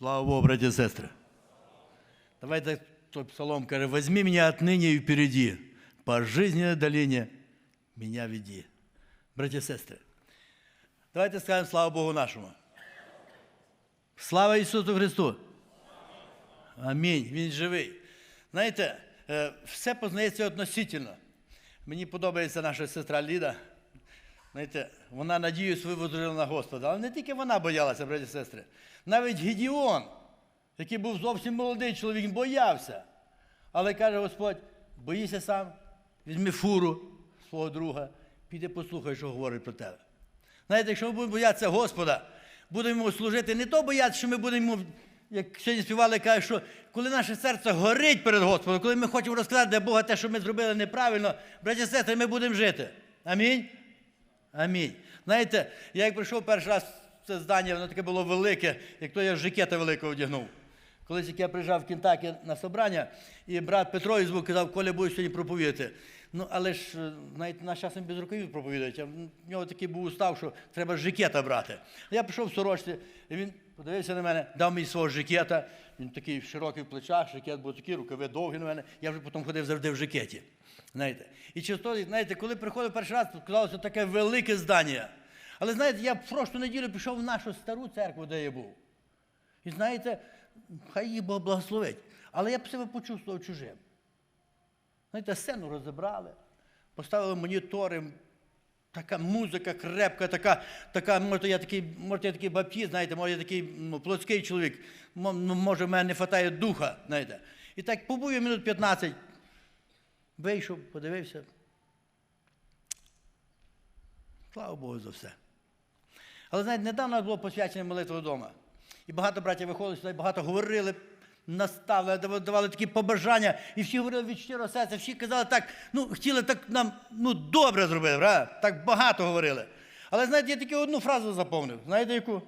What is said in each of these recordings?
Слава Богу, браті і сестри. Давайте той псалом каже, возьми меня отныне и впереди, по жизненной долине меня веди. Браті і сестри, давайте скажемо слава Богу нашому. Слава Ісусу Христу! Амінь. Він живий. Знаєте, е, все познається относительно. Мені подобається наша сестра Ліда. Знаєте, вона надію свою возложила на Господа. Але не тільки вона боялася, браті і сестри. Навіть Гедіон, який був зовсім молодий чоловік, боявся. Але каже Господь, боїся сам, візьми фуру свого друга, піди послухай, що говорить про тебе. Знаєте, якщо ми будемо боятися Господа, будемо йому служити, не то боятися, що ми будемо, як сьогодні співали, кажуть, що коли наше серце горить перед Господом, коли ми хочемо розказати для Бога те, що ми зробили неправильно, браті і сестри, ми будемо жити. Амінь. Амінь. Знаєте, я як прийшов перший раз в це здання, воно таке було велике, як то я жакета великого одягнув. Колись як я приїжджав в Кентакі на собрання, і брат Петро із звук казав, Коля буде сьогодні проповідати. Ну, але ж, навіть знаєте, наш часом без рукавів проповідають, а в нього такий був устав, що треба жакета брати. Я пішов в сорочці, і він подивився на мене, дав мені свого жакета. Він такий широкий в плечах, жакет був такий, рукави довгі на мене. Я вже потім ходив завжди в жакеті. Знаєте. І через то, знаєте, коли приходив перший раз, казалося таке велике здання. Але знаєте, я в прошлу неділю пішов в нашу стару церкву, де я був. І знаєте, хай її Бог благословить. Але я б себе почувствував чужим. Знаєте, сцену розібрали, поставили монітори, така музика крепка, така, така може, я такий, може, я такий баптіст, знаєте, може, я такий ну, плотський чоловік, ну, може, в мене не вистачає духа, знаєте. І так побув я минут 15, вийшов, подивився. Слава Богу за все. Але знаєте, недавно було посвячення молитви вдома. І багато братів виходили сюди, багато говорили, наставили, давали- такі побажання, і всі говорили від щирого серця, всі казали так, ну, хотіли так нам ну, добре зробити, правда? так багато говорили. Але знаєте, я тільки одну фразу заповнив. Знаєте яку?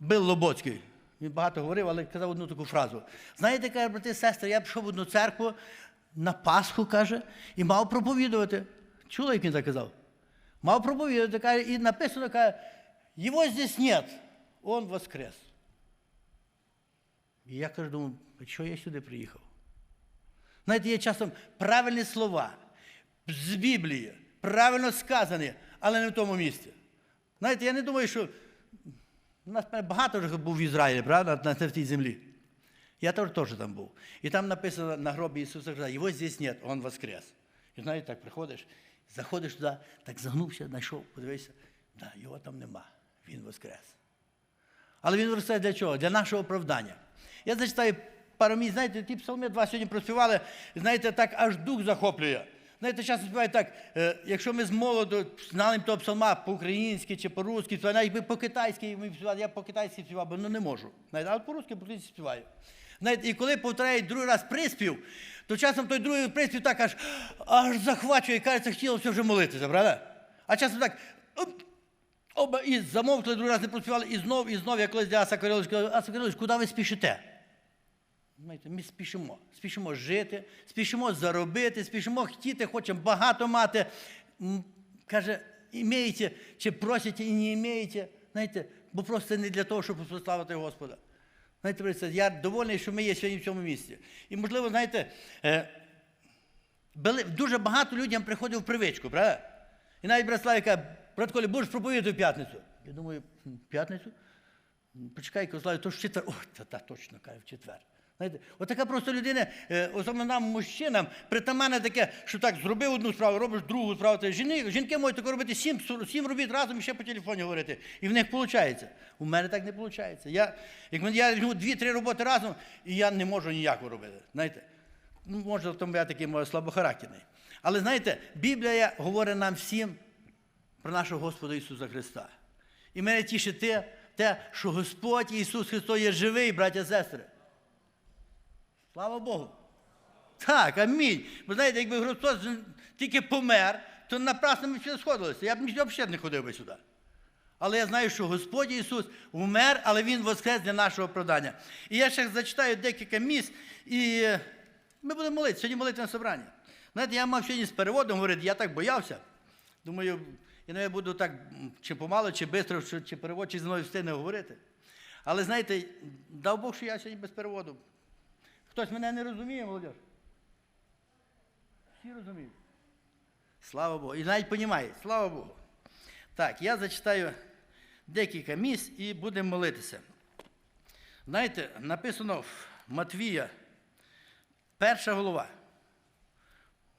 Бил Лобоцький. Він багато говорив, але казав одну таку фразу. Знаєте, каже, брати і сестри, я пішов в одну церкву на Пасху, каже, і мав проповідувати. Чули, як він так казав? Мав проповідувати, каже, і написано, каже, його здесь нет, он воскрес. І я кажу, думаю, чого я сюди приїхав? Знаєте, є часом правильні слова з Біблії, правильно сказані, але не в тому місці. Знаєте, я не думаю, що у нас багато вже був в Ізраїлі, правда, на, цій землі. Я теж там був. І там написано на гробі Ісуса Христа, його здесь нет, Он воскрес. І знаєте, так приходиш, заходиш туди, так загнувся, знайшов, подивився, да, його там нема, він воскрес. Але він воскрес для чого? Для нашого оправдання. Я зачитаю пару місць, знаєте, ті псалми два сьогодні проспівали, знаєте, так аж дух захоплює. Знаєте, часто співають так, е, якщо ми з молоду знали того псалма по-українськи чи по-русски, то навіть по-китайськи ми співали, я по-китайськи співав, бо ну не можу. Знаєте, а от по-русски по-українськи співаю. Знаєте, і коли повторяють другий раз приспів, то часом той другий приспів так аж, аж захвачує, і кажеться, хотілося вже молитися, правда? А часом так. Оба і замовкли, другий раз не проспівали, і знов, і знов, я колись для Аса Кириловича сказав, Аса куди ви спішите? Знаєте, ми спішимо. Спішимо жити, спішимо заробити, спішимо хотіти, хочемо багато мати. Каже, імеєте, чи просите і не імеєте. Знаєте, бо просто не для того, щоб прославити Господа. Знаєте, я довольний, що ми є сьогодні в цьому місці. І, можливо, знаєте, е, дуже багато людям приходив в привичку, правда? І навіть брат каже, брат Колі, будеш проповідати в п'ятницю? Я думаю, п'ятницю? Почекай, Кославі, то ж в четвер. О, та, та точно каже, в четвер. Знаєте, отака просто людина, е, особливо нам, мужчинам, притаманне таке, що так зробив одну справу, робиш другу справу. Та жіни, жінки можуть таке робити сім, сім робіт разом і ще по телефоні говорити. І в них виходить. У мене так не виходить. Я, як я візьму дві-три роботи разом, і я не можу ніяку робити. Знаєте? Ну, може, тому я такий слабохарактерний. Але знаєте, Біблія говорить нам всім про нашого Господа Ісуса Христа. І мене тішить те, те, що Господь Ісус Христос є живий, браття і сестри. Слава Богу. Так, амінь. Ви знаєте, якби Христос тільки помер, то напрасно ми всі сходилися. Я б взагалі не ходив би сюди. Але я знаю, що Господь Ісус вмер, але Він воскрес для нашого оправдання. І я ще зачитаю декілька місць, і е, ми будемо молитися. Сьогодні молити на собранні. Знаєте, я мав сьогодні з переводом говорити, я так боявся. Думаю, я буду так чи помало, чи швидко, чи, чи перевод, чи зі мною говорити. Але знаєте, дав Бог, що я сьогодні без переводу. Хтось мене не розуміє, молодь? Всі розуміють. Слава Богу. І навіть понімають, слава Богу. Так, я зачитаю декілька місць і будемо молитися. Знаєте, написано в Матвія, перша голова.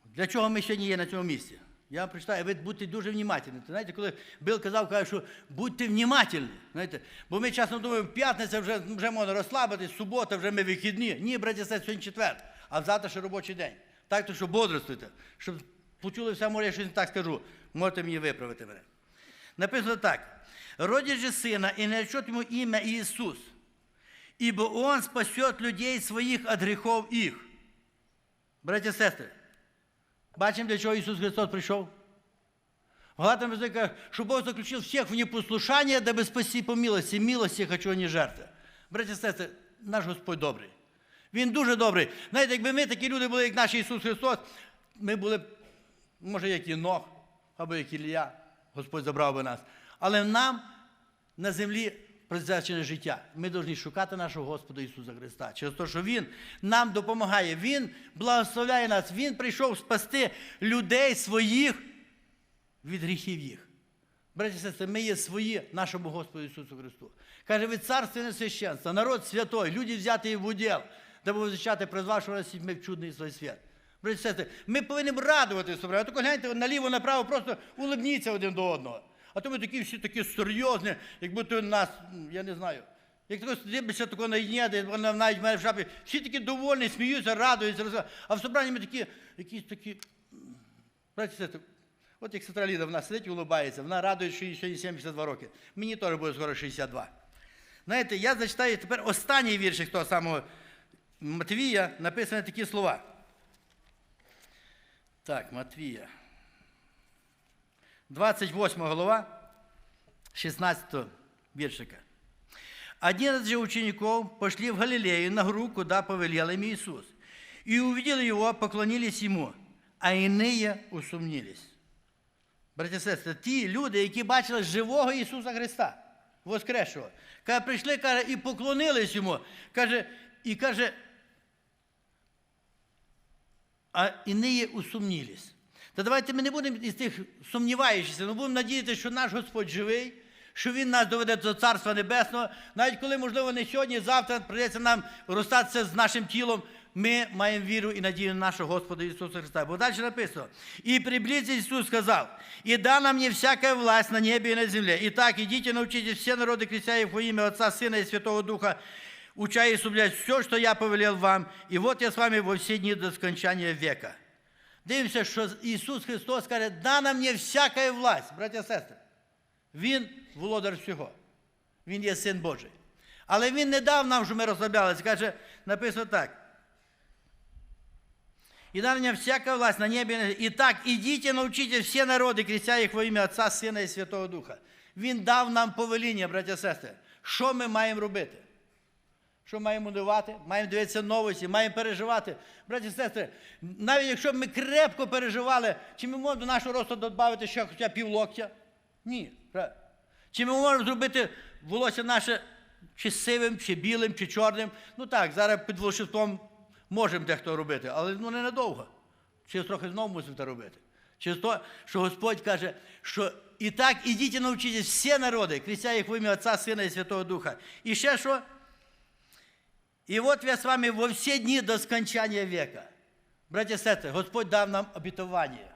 Для чого ми сьогодні є на цьому місці? Я вам прочитаю, ви будьте дуже внимательні. Знаєте, коли Бил казав, каже, що будьте внимательні. Знаєте, бо ми часом думаємо, п'ятниця вже, вже можна розслабитись, субота вже ми вихідні. Ні, браті, це сьогодні четвер, а завтра ще робочий день. Так, то що бодрствуйте, щоб почули все, може, я щось не так скажу. Можете мені виправити мене. Написано так. Родит же сына, и наречет ему имя Иисус, ибо он спасет людей своих от грехов их. Браті і сестри, бачимо, для чого Ісус Христос прийшов? Галатам языке каже, что Бог заключил всех в непослушание, дабы спасти по милости, милости хочу, не жертви. Браті сестри, наш Господь добрий. Він дуже добрий. Знаєте, якби ми такі люди були, як наш Ісус Христос, ми були, б, може, як Єнох, або як Ілля, Господь забрав би нас. Але нам на землі призначене життя. Ми повинні шукати нашого Господа Ісуса Христа. Через те, що Він нам допомагає, Він благословляє нас, Він прийшов спасти людей своїх від гріхів їх. Браті і сестри, ми є свої нашому Господу Ісусу Христу. Каже, ви царственне священство, народ святой, люди взяті в уділ, даби возвичати призвавшого нас ми в чудний свій світ. Браті і сестри, ми повинні радуватися собою. А то гляньте наліво, направо, просто улибніться один до одного. А то ми такі всі такі серйозні, як будто нас, я не знаю. Як тако дивишся тако на єдні, вона навіть мене в шапі, всі такі довольні, сміються, радуються, а в собранні ми такі, якісь такі. Браті от як сестра Ліда, вона сидить і улыбається, вона радує, що їй сьогодні 72 роки. Мені теж буде скоро 62. Знаєте, я зачитаю тепер останній віршик того самого Матвія, написані такі слова. Так, Матвія. 28 глава, 16 віршика. Одиннадцать же учеников пошли в Галилею на гору, куда повелел им Иисус. И увидели его, поклонились ему, а иные усомнились. Браті і сестри, ті люди, які бачили живого Ісуса Христа, воскресшого, каже, прийшли каже, і поклонились йому. Каже, і каже, а іниє усумнілись. Та давайте ми не будемо із тих сумніваючихся, але будемо надіятися, що наш Господь живий, що Він нас доведе до Царства Небесного. Навіть коли, можливо, не сьогодні, завтра прийдеться нам розстатися з нашим тілом, ми маємо віру і надію на нашого Господа Ісуса Христа. Бо далі написано, «І приблизился Ісус сказав, «І дана мне всякая власть на небе и на земле. Итак, идите, научитесь все народы, крестя их во имя Отца, Сына и Святого Духа, уча и соблюдать все, что я повелел вам, и вот я с вами во все дни до скончания века». Дивимося, що Ісус Христос каже, дана мені всяка власть, браття і сестри. Він володар всього. Він є син Божий. Але Він не дав нам, щоб ми розслаблялися. Каже, написано так. И дана мне всякая власть на небе. Итак, идите, научите все народи, крестя їх во ім'я Отця, Сина і Святого Духа. Він дав нам повеління, браття і сестри. Що ми маємо робити? Що маємо дивати? Маємо дивитися новості, маємо переживати. Браті і сестри, навіть якщо б ми крепко переживали, чи ми можемо до нашого росту додати ще хоча півлоктя? Ні. Чи ми можемо зробити волосся наше чи сивим, чи білим, чи чорним? Ну так, зараз під волшебством можемо дехто робити, але ну, не надовго. Через трохи знову мусимо це робити. Через те, що Господь каже, що і так ідіть і навчитесь всі народи, крестя їх в ім'я Отця, Сина і Святого Духа. І ще що? І от я з вами во всі дні до скончання века. Браті і сестри, Господь дав нам обітування.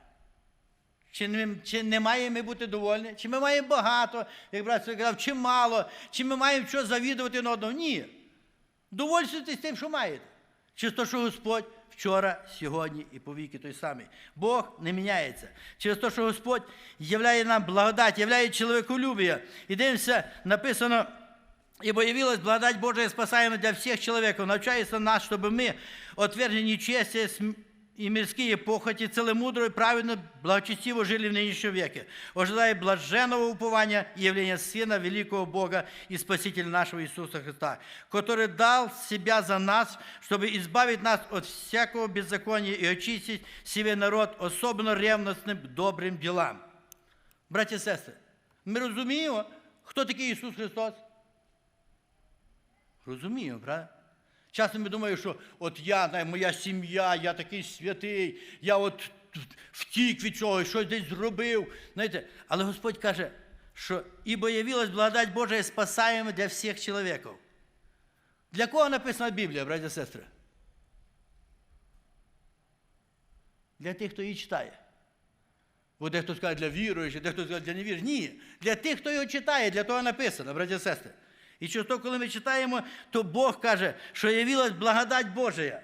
Чи чи не маємо ми бути довольні? Чи ми маємо багато, як брат Сергій казав, чи мало, чи ми маємо що завідувати на одного? Ні. Довольствуйтесь тим, що маєте. Через те, що Господь вчора, сьогодні і повіки той самий. Бог не міняється. Через те, що Господь являє нам благодать, являє чоловіколюбие. І дивимося, написано, Ибо явилась благодать Божия спасаемая для всех человеков, научается нас, чтобы мы, отвергли нечестие см- и мирские похоти, целомудро и праведно, благочестиво жили в нынешнем веке, ожидая блаженного упования и явления Сына великого Бога и Спасителя нашего Иисуса Христа, который дал себя за нас, чтобы избавить нас от всякого беззакония и очистить себе народ, особенно ревностным добрым делам. Браті і сестри, ми розуміємо, хто такий Ісус Христос? Розумію, правда? Часом ми думаємо, що от я, моя сім'я, я такий святий, я от втік від чогось, щось десь зробив. Знаєте, але Господь каже, що ібо явилась благодать Божия спасаємо для всіх чоловіків. Для кого написана Біблія, браті і сестри? Для тих, хто її читає. Бо дехто скаже для віруючих, дехто скаже для невіруючих. Ні, для тих, хто його читає, для того написано, браті і сестри. І через то, коли ми читаємо, то Бог каже, що явилась благодать Божия.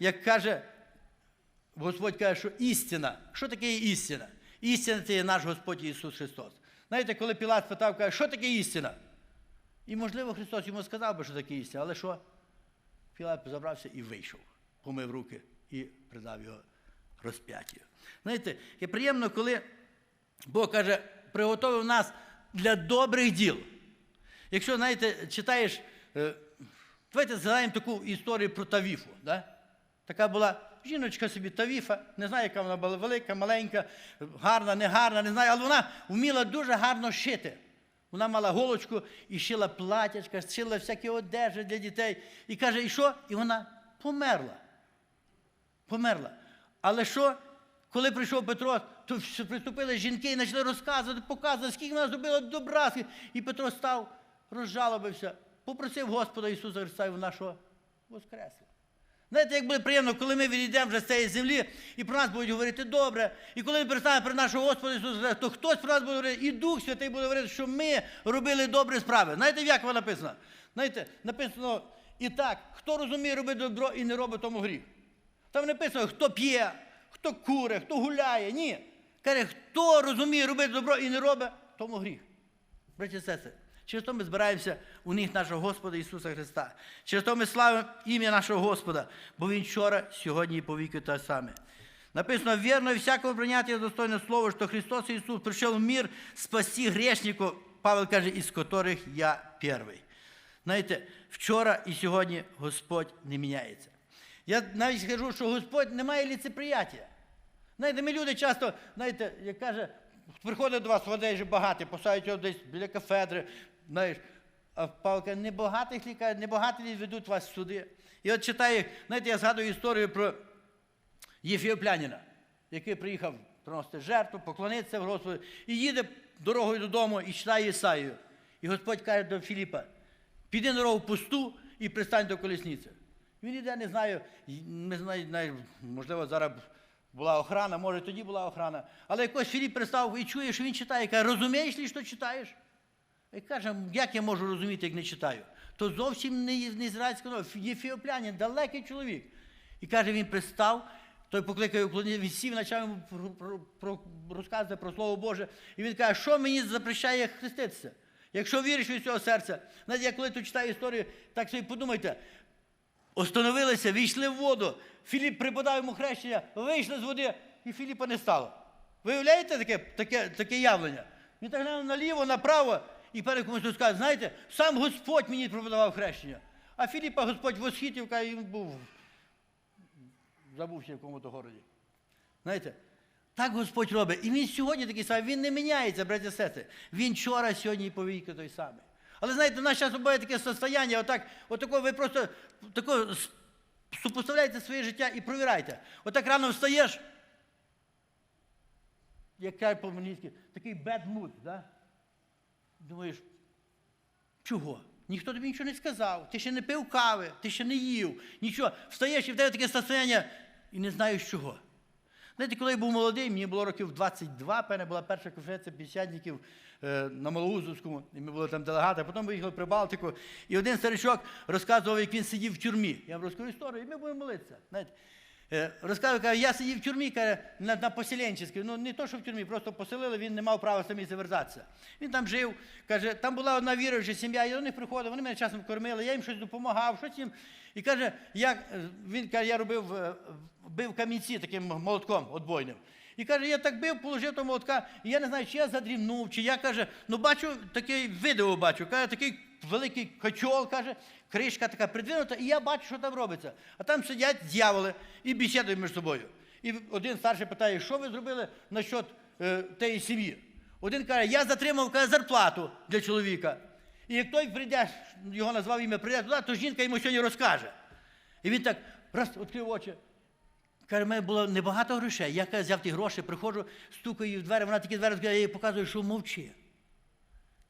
Як каже, Господь каже, що істина. Що таке істина? Істина це є наш Господь Ісус Христос. Знаєте, коли Пілат питав, каже, що таке істина? І, можливо, Христос йому сказав би, що таке істина, але що? Пілат забрався і вийшов, помив руки і придав його розп'яттю. Знаєте, є приємно, коли Бог каже, приготовив нас для добрих діл. Якщо, знаєте, читаєш, е, давайте згадаємо таку історію про Тавіфу. Да? Така була жіночка собі Тавіфа, не знаю, яка вона була велика, маленька, гарна, не гарна, не знаю, але вона вміла дуже гарно шити. Вона мала голочку і шила платячка, шила всякі одежі для дітей. І каже, і що? І вона померла. Померла. Але що? Коли прийшов Петро, то приступили жінки і почали розказувати, показувати, скільки вона зробила добра. І Петро став, розжалобився, попросив Господа Ісуса Христа, і вона що? Воскресла. Знаєте, як буде приємно, коли ми відійдемо вже з цієї землі, і про нас будуть говорити добре. І коли ми перестанемо про нашого Господа Ісуса Христа, то хтось про нас буде говорити, і Дух Святий буде говорити, що ми робили добрі справи. Знаєте, як воно написано? Знаєте, написано і так, хто розуміє робити добро і не робить тому гріх. Там написано, хто п'є, хто куре, хто гуляє. Ні. Каже, хто розуміє робити добро і не робить, тому гріх. Браті і сестри, через то ми збираємося у них нашого Господа Ісуса Христа. Через то ми славимо ім'я нашого Господа, бо Він вчора, сьогодні і повіки те саме. Написано, вірно, всякого прийняття достойне слово, що Христос Ісус прийшов в мир спасти грешників, Павел каже, із котрих я перший. Знаєте, вчора і сьогодні Господь не міняється. Я навіть скажу, що Господь не має ліцеприяття. Знаєте, ми люди часто, знаєте, як каже, приходить до вас водежі багатий, посадять його десь біля кафедри, знаєш, а Павло каже, небагатих лікарів, небагаті ведуть вас сюди. І от читаю, знаєте, я згадую історію про Єфіоплянина, який приїхав приносити жертву, поклонитися в Господу, і їде дорогою додому і читає Ісаїю. І Господь каже до Філіпа, піди на дорогу пусту і пристань до колісниці. Він іде, не знаю, не знаю, можливо, зараз була охрана, може тоді була охрана. Але якось Філіп пристав і чує, що він читає, каже, розумієш ли, що читаєш? І каже, як я можу розуміти, як не читаю? То зовсім не, не ізраїльська мова, єфіоплянин, далекий чоловік. І каже, він пристав, той покликав його, він сів, почав йому розказувати про Слово Боже. І він каже, що мені запрещає хреститися? Якщо віриш від цього серця, знаєте, я коли тут читаю історію, так собі подумайте, остановилися, війшли в воду, Філіп припадав йому хрещення, вийшли з води, і Філіпа не стало. Виявляєте таке, таке, таке явлення? Він так глянув наліво, направо, і перед комусь розказує, знаєте, сам Господь мені пропонував хрещення. А Філіпа Господь восхитив, каже, він був, забувся в якому-то городі. Знаєте, так Господь робить. І він сьогодні такий самий, він не міняється, браті і сестри. Він вчора, сьогодні і повіки той самий. Але знаєте, в нас зараз буває таке состояння, отак, отако ви просто тако супоставляєте своє життя і провіряйте. Отак рано встаєш, як кажуть по-англійськи, такий bad mood, да? Думаєш, чого? Ніхто тобі нічого не сказав, ти ще не пив кави, ти ще не їв, нічого. Встаєш і в тебе таке состояння і не знаєш чого. Знаєте, коли я був молодий, мені було років 22, певне була перша конференція п'ятдесятників е, на Малоузовському, і ми були там делегати, а потім виїхали при Балтику. І один старичок розказував, як він сидів в тюрмі. Я вам розкажу історію, і ми будемо молитися. Знаєте. Е, Розказує, каже, я сидів в тюрмі, каже, на, на поселенчеській. Ну не то, що в тюрмі, просто поселили, він не мав права самі завертатися. Він там жив, каже, там була одна віруюча сім'я, я до них приходив, вони мене часом кормили, я їм щось допомагав, щось їм. І каже, як, е, він каже, я робив, е, бив камінці таким молотком отбойним. І каже, я так бив, положив того молотка, і я не знаю, чи я задрімнув, чи я каже, ну бачу, таке відео бачу, каже, такий великий качол, каже, кришка така придвинута, і я бачу, що там робиться. А там сидять дьяволи і бесідують між собою. І один старший питає, що ви зробили насчет е, тієї сім'ї? Один каже, я затримав каже, зарплату для чоловіка. І як той прийде, його назвав ім'я, прийде туди, то жінка йому сьогодні розкаже. І він так раз відкрив очі. Каже, в мене було небагато грошей. Я каже, взяв ті гроші, приходжу, стукаю в двері, вона такі двері я їй показую, що мовчи.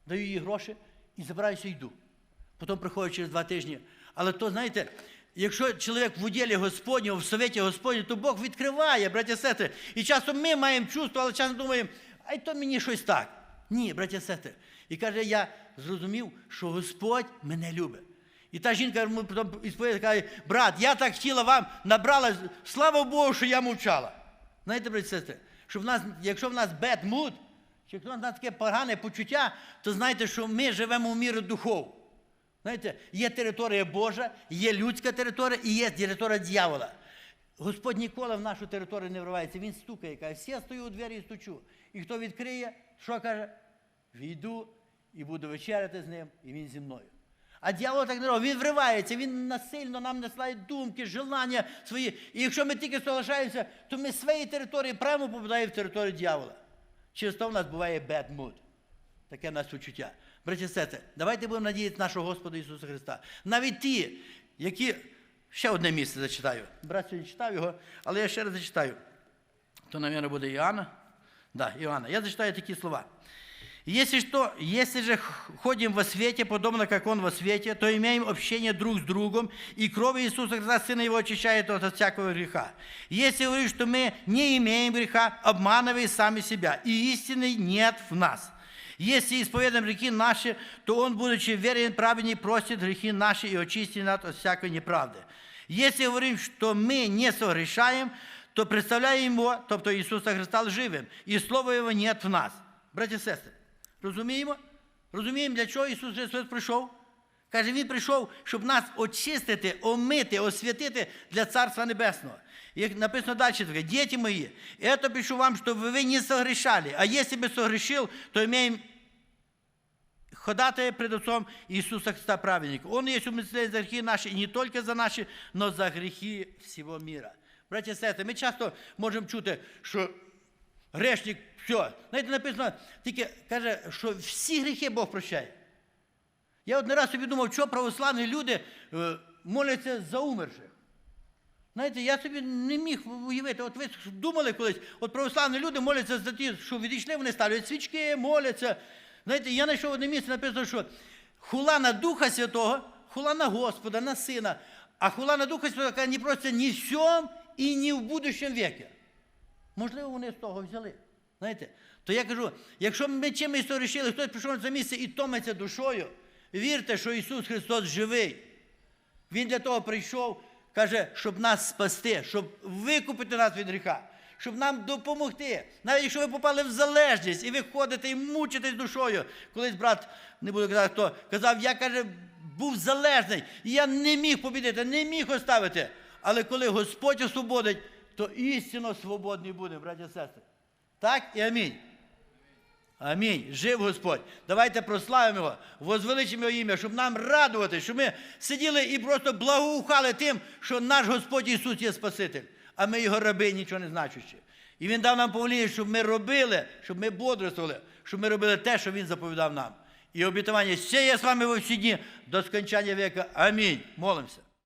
Даю їй гроші і забираюся йду. Потім приходжу через два тижні. Але то, знаєте, якщо чоловік в уділі Господнього, в совєті Господнього, то Бог відкриває, браті і сестри. І часом ми маємо чувство, але часом думаємо, ай то мені щось так. Ні, браті і сестри. І каже, я зрозумів, що Господь мене любить. І та жінка йому каже, брат, я так хотіла вам, набрала, слава Богу, що я мовчала. Знаєте, браті і сестри, що в нас, якщо в нас bad mood, чи якщо в нас таке погане почуття, то знайте, що ми живемо в мірі духов. Знаєте, є територія Божа, є людська територія і є територія дьявола. Господь ніколи в нашу територію не вривається, він стукає, каже, всі я стою у двері і стучу. І хто відкриє, що каже? Війду і буду вечеряти з ним, і він зі мною. А дьявол так не робить, він вривається, він насильно нам насилає думки, желання свої. І якщо ми тільки соглашаємося, то ми з своєї території прямо попадаємо в територію дьявола. Через то в нас буває bad mood. Таке нас почуття. Браті сестри, давайте будемо надіятися нашого Господа Ісуса Христа. Навіть ті, які. Ще одне місце зачитаю. Брат сьогодні читав його, але я ще раз зачитаю. То, мабуть, буде Іоанна. Да, Иоанна. Я зачитаю такие слова. Если, что, если же ходим во свете, подобно как Он во свете, то имеем общение друг с другом, и кровь Иисуса Христа, Сына Его, очищает от всякого греха. Если говорить, что мы не имеем греха, обманывая сами себя, и истины нет в нас. Если исповедаем грехи наши, то Он, будучи верен, праведен, простит грехи наши и очистит нас от всякой неправды. Если говорим, что мы не согрешаем, то представляємо Його, тобто Ісуса Христа лживим, і Слова Його нет в нас. Браті і сестри, розуміємо? Розуміємо, для чого Ісус Христос прийшов? Каже, Він прийшов, щоб нас очистити, омити, освятити для Царства Небесного. Як написано далі, таке, діти мої, это пишу вам, щоб ви не согрешали, а якщо би согрешил, то имеем ходатая пред Отцом Иисуса Христа праведника. Он есть умысляет за грехи наши, и не только за наші, но за грехи всього мира. Браті і сестри, ми часто можемо чути, що грешник, все. Знаєте, написано, тільки каже, що всі гріхи Бог прощає. Я один раз собі думав, що православні люди е, моляться за умерших. Знаєте, я собі не міг уявити. От ви думали колись, от православні люди моляться за ті, що відійшли, вони ставлять свічки, моляться. Знаєте, я знайшов одне місце, написано, що хула на Духа Святого, хула на Господа, на Сина, а хула на Духа Святого каже, не просто ні в сьому і ні в будущому віці. Можливо, вони з того взяли. Знаєте? То я кажу, якщо ми чимось сорішили, хтось прийшов на це місце і томиться душою, вірте, що Ісус Христос живий. Він для того прийшов, каже, щоб нас спасти, щоб викупити нас від гріха, щоб нам допомогти. Навіть якщо ви попали в залежність і ви ходите і мучитесь душою. Колись брат, не буду казати, хто казав, я каже, був залежний, і я не міг побідити, не міг оставити. Але коли Господь освободить, то істинно свободний буде, браті і сестри. Так і амінь. Амінь. Жив Господь. Давайте прославимо Його, возвеличимо Його ім'я, щоб нам радувати, щоб ми сиділи і просто благоухали тим, що наш Господь Ісус є Спаситель, а ми Його раби, нічого не значущі. І Він дав нам повеління, щоб ми робили, щоб ми бодрствували, щоб ми робили те, що Він заповідав нам. І обітування ще є з вами во всі дні до скончання віка. Амінь. Молимося.